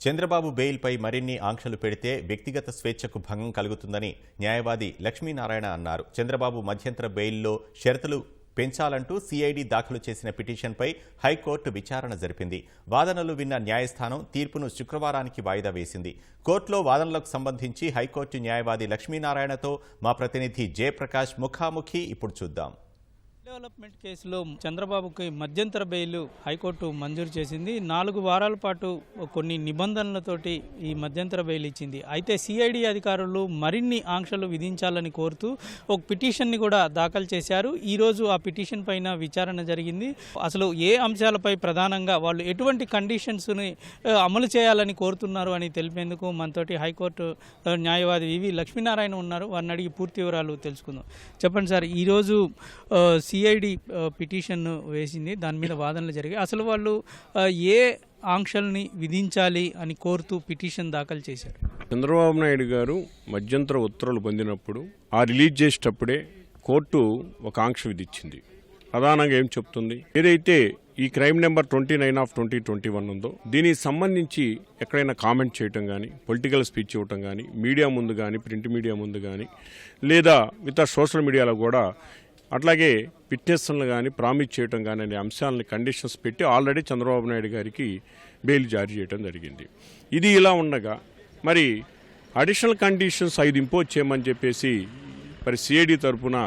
చంద్రబాబు బెయిల్పై మరిన్ని ఆంక్షలు పెడితే వ్యక్తిగత స్వేచ్ఛకు భంగం కలుగుతుందని న్యాయవాది లక్ష్మీనారాయణ అన్నారు. చంద్రబాబు మధ్యంతర బెయిల్లో షరతులు పెంచాలంటూ సిఐడి దాఖలు చేసిన పిటిషన్పై హైకోర్టు విచారణ జరిపింది. వాదనలు విన్న న్యాయస్థానం తీర్పును శుక్రవారానికి వాయిదా వేసింది. కోర్టులో వాదనలకు సంబంధించి హైకోర్టు న్యాయవాది లక్ష్మీనారాయణతో మా ప్రతినిధి జయప్రకాష్ ముఖాముఖి ఇప్పుడు చూద్దాం. డెవలప్మెంట్ కేసులో చంద్రబాబుకి మధ్యంతర బెయిల్ హైకోర్టు మంజూరు చేసింది. నాలుగు వారాల పాటు కొన్ని నిబంధనలతోటి ఈ మధ్యంతర బెయిల్ ఇచ్చింది. అయితే సిఐడి అధికారులు మరిన్ని ఆంక్షలు విధించాలని కోరుతూ ఒక పిటిషన్ని కూడా దాఖలు చేశారు. ఈరోజు ఆ పిటిషన్ పైన విచారణ జరిగింది. అసలు ఏ అంశాలపై ప్రధానంగా వాళ్ళు ఎటువంటి కండిషన్స్ని అమలు చేయాలని కోరుతున్నారు అని తెలిపేందుకు మనతోటి హైకోర్టు న్యాయవాది వివి లక్ష్మీనారాయణ ఉన్నారు. వారిని అడిగి పూర్తి వివరాలు తెలుసుకుందాం. చెప్పండి సార్ ఈరోజు సిఐడి పిటిషన్ వేసింది. దాని మీద వాదనలు జరిగాయి. అసలు వాళ్ళు ఏ ఆంక్షల్ని విధించాలి అని కోరుతూ పిటిషన్ దాఖలు చేశారు? చంద్రబాబు నాయుడు గారు మధ్యంతర ఉత్తర్వులు పొందినప్పుడు ఆ రిలీజ్ చేసేటప్పుడే కోర్టు ఒక ఆంక్ష విధించింది. ప్రధానంగా ఏం చెప్తుంది? ఏదైతే ఈ crime number twenty nine of twenty twenty one ఉందో దీనికి సంబంధించి ఎక్కడైనా కామెంట్ చేయటం కానీ పొలిటికల్ స్పీచ్ ఇవ్వటం కానీ మీడియా ముందు కానీ ప్రింట్ మీడియా ముందు కానీ లేదా మిగతా సోషల్ మీడియాలో కూడా అట్లాగే ఫిట్నెస్లను కానీ ప్రామిస్ చేయటం కానీ అనే అంశాలని కండిషన్స్ పెట్టి ఆల్రెడీ చంద్రబాబు నాయుడు గారికి బెయిల్ జారీ చేయడం జరిగింది. ఇది ఇలా ఉండగా మరి అడిషనల్ కండిషన్స్ ఐదు ఇంపోజ్ చేయమని చెప్పేసి మరి సిఐడి తరఫున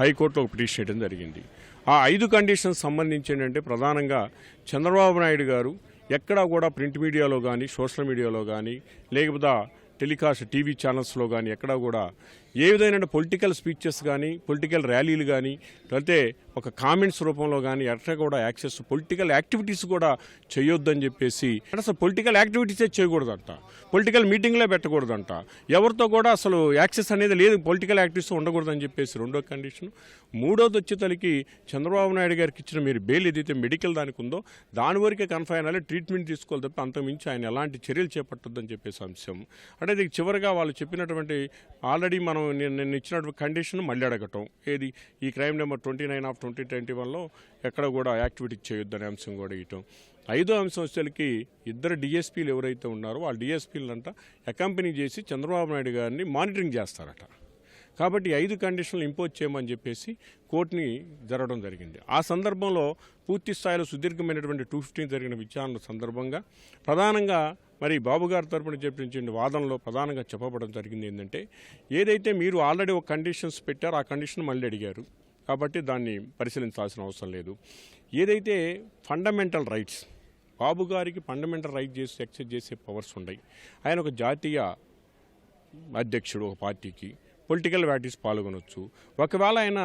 హైకోర్టులో పిటిషన్ చేయడం జరిగింది. ఆ ఐదు కండిషన్స్ సంబంధించి ఏంటంటే ప్రధానంగా చంద్రబాబు నాయుడు గారు ఎక్కడా కూడా ప్రింట్ మీడియాలో కానీ సోషల్ మీడియాలో కానీ లేకపోతే టెలికాస్ట్ టీవీ ఛానల్స్లో కానీ ఎక్కడా కూడా ఏ విధమైన పొలిటికల్ స్పీచెస్ కానీ పొలిటికల్ ర్యాలీలు కానీ లేకపోతే ఒక కామెంట్స్ రూపంలో కానీ ఎట్లా కూడా యాక్సెస్ పొలిటికల్ యాక్టివిటీస్ కూడా చేయొద్దని చెప్పేసి అసలు పొలిటికల్ యాక్టివిటీసే చేయకూడదంట. పొలిటికల్ మీటింగ్లే పెట్టకూడదంట. ఎవరితో కూడా అసలు యాక్సెస్ అనేది లేదు పొలిటికల్ యాక్టివిటీస్ ఉండకూడదని చెప్పేసి రెండో కండిషన్ మూడోది వచ్చేతలకి చంద్రబాబు నాయుడు గారికి ఇచ్చిన మీరు బెయిల్ ఏదైతే మెడికల్ దానికి ఉందో దాని వరకే కన్ఫైన్ అయ్యి ట్రీట్మెంట్ తీసుకోవాలి తప్ప అంతకుమించి ఆయన ఎలాంటి చర్యలు చేపట్టొద్దని చెప్పేసి అంశం. అంటే ఇది చివరిగా వాళ్ళు చెప్పినటువంటి ఆల్రెడీ మనం నేను నేను ఇచ్చినటువంటి కండిషన్ మళ్ళీ అడగటం. ఏది? ఈ crime number twenty nine of twenty twenty వన్లో ఎక్కడ కూడా యాక్టివిటీ చేయొద్దనే అంశం కూడా ఇవ్వటం. ఐదో అంశం వచ్చేసరికి ఇద్దరు డిఎస్పీలు ఎవరైతే ఉన్నారో వాళ్ళ డిఎస్పీలంట అకంపెనీ చేసి చంద్రబాబు నాయుడు గారిని మానిటరింగ్ చేస్తారట. కాబట్టి ఐదు కండిషన్లు ఇంపోజ్ చేయమని చెప్పేసి కోర్టుని జరగడం జరిగింది. ఆ సందర్భంలో పూర్తి స్థాయిలో సుదీర్ఘమైనటువంటి టూ ఫిఫ్టీన్ జరిగిన విచారణ సందర్భంగా ప్రధానంగా మరి బాబు గారి తరపున చెప్పించిన వాదనలో ప్రధానంగా చెప్పబడడం జరిగింది ఏంటంటే ఏదైతే మీరు ఆల్రెడీ ఒక కండిషన్స్ పెట్టారో ఆ కండిషన్ మళ్ళీ అడిగారు. కాబట్టి దాన్ని పరిశీలించాల్సిన అవసరం లేదు. ఏదైతే ఫండమెంటల్ రైట్స్ బాబు గారికి ఫండమెంటల్ రైట్ చేసి ఎక్సైజ్ చేసే పవర్స్ ఉన్నాయి. ఆయన ఒక జాతీయ అధ్యక్షుడు ఒక పార్టీకి. పొలిటికల్ వ్యాటీస్ పాల్గొనవచ్చు ఒకవేళ ఆయన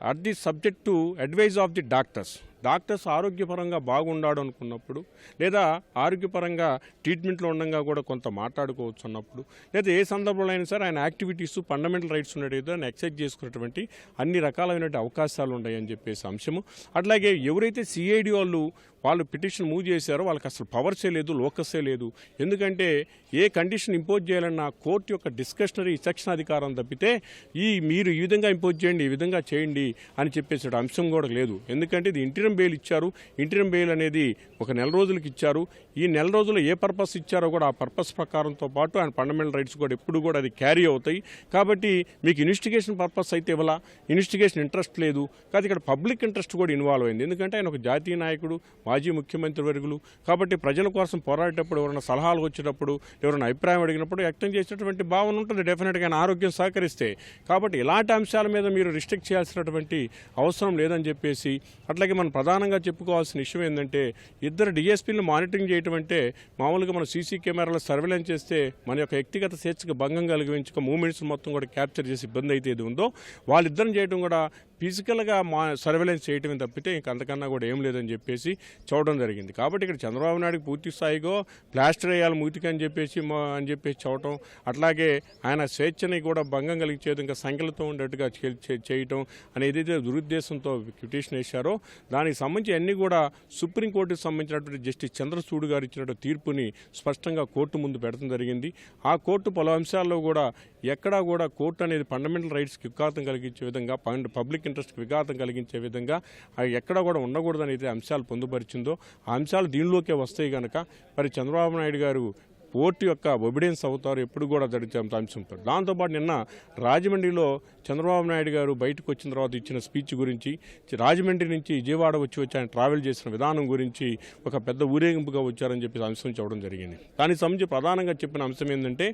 at the subject to advise of the doctors. Doctors ఆరోగ్యపరంగా బాగుండాడు అనుకున్నప్పుడు లేదా ఆరోగ్యపరంగా ట్రీట్మెంట్లో ఉండగా కూడా కొంత మాట్లాడుకోవచ్చు అన్నప్పుడు లేదా ఏ సందర్భంలో అయినా సరే ఆయన యాక్టివిటీస్ ఫండమెంటల్ రైట్స్ ఉండేది ఆయన ఎక్సైజ్ చేసుకున్నటువంటి అన్ని రకాలైనటువంటి అవకాశాలు ఉన్నాయని చెప్పేసి అంశము. అట్లాగే ఎవరైతే సిఐడి వాళ్ళు వాళ్ళు పిటిషన్ మూవ్ చేశారో వాళ్ళకి అసలు పవర్సే లేదు లోకసే లేదు. ఎందుకంటే ఏ కండిషన్ ఇంపోజ్ చేయాలన్నా కోర్టు యొక్క డిస్కషనరీ సెక్షన్ అధికారం తప్పితే ఈ మీరు ఈ విధంగా ఇంపోజ్ చేయండి ఈ విధంగా చేయండి అని చెప్పేసి అంశం కూడా లేదు. ఎందుకంటే ఇది ఇంటీరియం బెయిల్ ఇచ్చారు. ఇంటీరియం బెయిల్ అనేది ఒక నెల రోజులకి ఇచ్చారు. ఈ నెల రోజులు ఏ పర్పస్ ఇచ్చారో కూడా ఆ పర్పస్ ప్రకారంతో పాటు ఆయన ఫండమెంటల్ రైట్స్ కూడా ఎప్పుడు కూడా అది క్యారీ అవుతాయి. కాబట్టి మీకు ఇన్వెస్టిగేషన్ పర్పస్ అయితే ఇవ్వాల? ఇన్వెస్టిగేషన్ ఇంట్రెస్ట్ లేదు. కాదు ఇక్కడ పబ్లిక్ ఇంట్రెస్ట్ కూడా ఇన్వాల్వ్ అయింది. ఎందుకంటే ఆయన ఒక జాతీయ నాయకుడు మాజీ ముఖ్యమంత్రి వర్గులు. కాబట్టి ప్రజల కోసం పోరాడేటప్పుడు ఎవరైనా సలహాలు వచ్చేటప్పుడు ఎవరైనా అభిప్రాయం అడిగినప్పుడు వ్యక్తం చేసినటువంటి భావన ఉంటుంది. డెఫినెట్గా ఆయన ఆరోగ్యం సహకరిస్తే. కాబట్టి ఇలాంటి అంశాల మీద మీరు రిస్ట్రిక్ట్ చేయాల్సినటువంటి అవసరం లేదని చెప్పేసి అట్లాగే మనం ప్రధానంగా చెప్పుకోవాల్సిన విషయం ఏంటంటే ఇద్దరు డిఎస్పీలను మానిటరింగ్ చేయటం అంటే మామూలుగా మనం సీసీ కెమెరాలో సర్వేలెన్స్ చేస్తే మన యొక్క వ్యక్తిగత స్వేచ్ఛకు భంగం కలిగించుక మూమెంట్స్ మొత్తం కూడా క్యాప్చర్ చేసి ఇబ్బంది అయితే ఏది ఉందో వాళ్ళిద్దరం చేయడం కూడా ఫిజికల్గా మా సర్వేలెన్స్ చేయటమే తప్పితే ఇంక అంతకన్నా కూడా ఏం లేదని చెప్పేసి చూడడం జరిగింది. కాబట్టి ఇక్కడ చంద్రబాబు నాయుడికి పూర్తి స్థాయిగా ప్లాస్టర్ వేయాలి మూతికి అని చెప్పేసి మా- అని చెప్పేసి చూడటం అట్లాగే ఆయన స్వేచ్ఛని కూడా భంగం కలిగించేది ఇంకా సంఖ్యలతో ఉండేట్టుగా చే- చేయటం అనేది ఏదైతే దురుద్దేశంతో పిటిషన్ వేశారో దానికి సంబంధించి అన్ని కూడా సుప్రీంకోర్టుకు సంబంధించినటువంటి జస్టిస్ చంద్రచూడ్ గారు ఇచ్చినటువంటి తీర్పుని స్పష్టంగా కోర్టు ముందు పెట్టడం జరిగింది. ఆ కోర్టు పలు అంశాల్లో కూడా ఎక్కడా కూడా కోర్టు అనేది ఫండమెంటల్ రైట్స్కి విఘాతం కలిగించే విధంగా పం- పబ్లిక్ ఇంట్రెస్ట్కి విఘాతం కలిగించే విధంగా అవి ఎక్కడా కూడా ఉండకూడదని అయితే అంశాలు పొందుపరిచిందో ఆ అంశాలు దీనిలోకే వస్తాయి కనుక మరి చంద్రబాబు నాయుడు గారు కోర్టు యొక్క ఒబిడియన్స్ అవుతారు ఎప్పుడు కూడా జరిగే అంశం దాంతోపాటు నిన్న రాజమండ్రిలో చంద్రబాబు నాయుడు గారు బయటకు వచ్చిన తర్వాత ఇచ్చిన స్పీచ్ గురించి రాజమండ్రి నుంచి విజయవాడ వచ్చి వచ్చి ఆయన ట్రావెల్ చేసిన విధానం గురించి ఒక పెద్ద ఊరేగింపుగా వచ్చారని చెప్పి అంశం చెప్పడం జరిగింది. దానికి సంబంధించి ప్రధానంగా చెప్పిన అంశం ఏంటంటే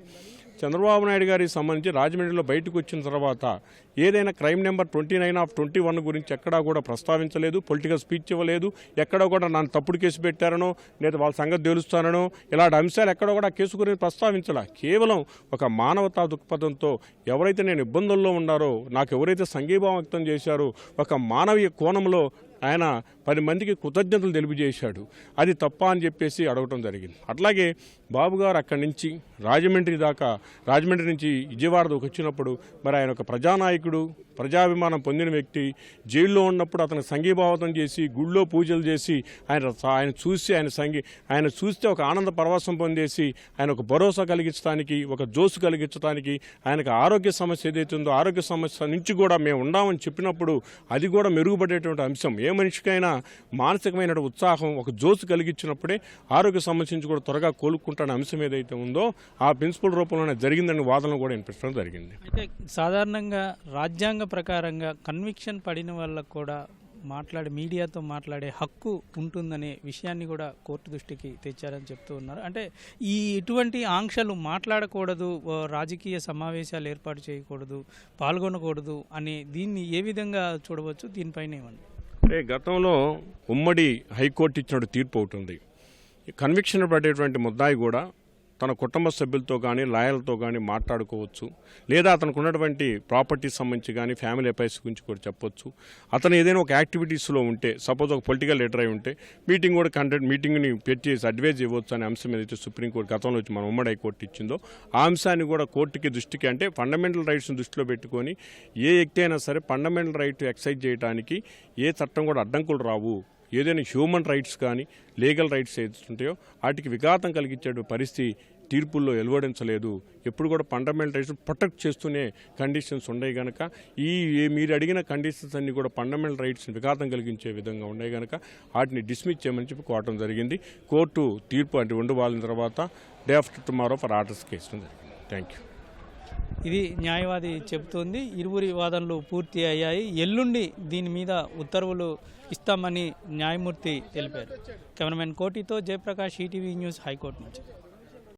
చంద్రబాబు నాయుడు గారికి సంబంధించి రాజమండ్రిలో బయటకు వచ్చిన తర్వాత ఏదైనా crime number twenty nine of twenty one గురించి ఎక్కడా కూడా ప్రస్తావించలేదు పొలిటికల్ స్పీచ్ ఇవ్వలేదు ఎక్కడా కూడా నన్ను తప్పుడు కేసు పెట్టారనో లేదా వాళ్ళ సంగతి తెలుస్తానో ఇలాంటి అంశాలు ఎక్కడ కూడా కేసు గురించి ప్రస్తావించాల. కేవలం ఒక మానవతా దృక్పథంతో ఎవరైతే నేను ఇబ్బందుల్లో ఉన్నారో నాకు ఎవరైతే సంఘీభావం వ్యక్తం చేశారో ఒక మానవీయ కోణంలో ఆయన పది మందికి కృతజ్ఞతలు తెలియజేశాడు. అది తప్ప అని చెప్పేసి అడగటం జరిగింది. అట్లాగే బాబు గారు అక్కడి నుంచి రాజమండ్రి దాకా రాజమండ్రి నుంచి విజయవాడ వచ్చినప్పుడు మరి ఆయన ఒక ప్రజానాయకుడు ప్రజాభిమానం పొందిన వ్యక్తి జైల్లో ఉన్నప్పుడు అతను సంఘీభావతం చేసి గుళ్ళో పూజలు చేసి ఆయన ఆయన చూసి ఆయన సంగీ ఆయన చూస్తే ఒక ఆనంద పరవశం పొందేసి ఆయన ఒక భరోసా కలిగించడానికి ఒక జోసు కలిగించడానికి ఆయనకు ఆరోగ్య సమస్య ఏదైతే ఉందో ఆరోగ్య సమస్య నుంచి కూడా మేము ఉన్నామని చెప్పినప్పుడు అది కూడా మెరుగుపడేటువంటి అంశం. ఏ మనిషికైనా మానసికమైన ఉత్సాహం ఒక జోసు కలిగించినప్పుడే ఆరోగ్య సమస్య నుంచి కూడా త్వరగా కోలుకుంటానే అంశం ఏదైతే ఉందో ఆ ప్రిన్సిపల్ రూపంలోనే జరిగిందని వాదనలు కూడా వినిపించడం జరిగింది. అయితే సాధారణంగా రాజ్యాంగ ప్రకారంగా కన్విక్షన్ పడిన వాళ్ళకు కూడా మాట్లాడే మీడియాతో మాట్లాడే హక్కు ఉంటుందనే విషయాన్ని కూడా కోర్టు దృష్టికి తెచ్చారని చెప్తూ ఉన్నారు. అంటే ఈ ఇటువంటి ఆంక్షలు మాట్లాడకూడదు రాజకీయ సమావేశాలు ఏర్పాటు చేయకూడదు పాల్గొనకూడదు అనే దీన్ని ఏ విధంగా చూడవచ్చు? దీనిపైన ఏమండి? అంటే గతంలో ఉమ్మడి హైకోర్టు ఇచ్చిన తీర్పు ఒకటి ఉంది. ఈ కన్విక్షన్ పడేటువంటి ముద్దాయి కూడా తన కుటుంబ సభ్యులతో కానీ లాయర్లతో కానీ మాట్లాడుకోవచ్చు. లేదా అతనికి ఉన్నటువంటి ప్రాపర్టీస్ సంబంధించి కానీ ఫ్యామిలీ అఫైర్స్ గురించి కూడా చెప్పొచ్చు. అతను ఏదైనా ఒక యాక్టివిటీస్లో ఉంటే సపోజ్ ఒక పొలిటికల్ లీడర్ అయి ఉంటే మీటింగ్ కూడా కండక్ట్ మీటింగ్ని పెట్టి అడ్వైజ్ ఇవ్వచ్చు అనే అంశం ఏదైతే సుప్రీంకోర్టు గతంలో వచ్చి మన ఉమ్మడి హైకోర్టు ఇచ్చిందో ఆ అంశాన్ని కూడా కోర్టుకి దృష్టికి అంటే ఫండమెంటల్ రైట్స్ని దృష్టిలో పెట్టుకొని ఏ వ్యక్తి అయినా సరే ఫండమెంటల్ రైట్ ఎక్సైజ్ చేయడానికి ఏ చట్టం కూడా అడ్డంకులు రావు. ఏదైనా హ్యూమన్ రైట్స్ కానీ లీగల్ రైట్స్ ఏదైతుంటాయో వాటికి విఘాతం కలిగించే పరిస్థితి తీర్పుల్లో వెలువడించలేదు. ఎప్పుడు కూడా ఫండమెంటల్ రైట్స్ ప్రొటెక్ట్ చేస్తూనే కండిషన్స్ ఉన్నాయి కనుక ఈ మీరు అడిగిన కండిషన్స్ అన్ని కూడా ఫండమెంటల్ రైట్స్ విఘాతం కలిగించే విధంగా ఉన్నాయి కనుక వాటిని డిస్మిస్ చేయమని చెప్పి కోవటం జరిగింది. కోర్టు తీర్పు అంటే ఉండవాలిన తర్వాత day after tomorrow for orders case జరిగింది. థ్యాంక్ యూ ఇది న్యాయవాది చెబుతోంది. ఇరువురి వాదనలు పూర్తి అయ్యాయి. ఎల్లుండి దీని మీద ఉత్తర్వులు ఇస్తామని న్యాయమూర్తి తెలిపారు. Cameraman కోటితో Jayaprakash ETV news high court నుంచి.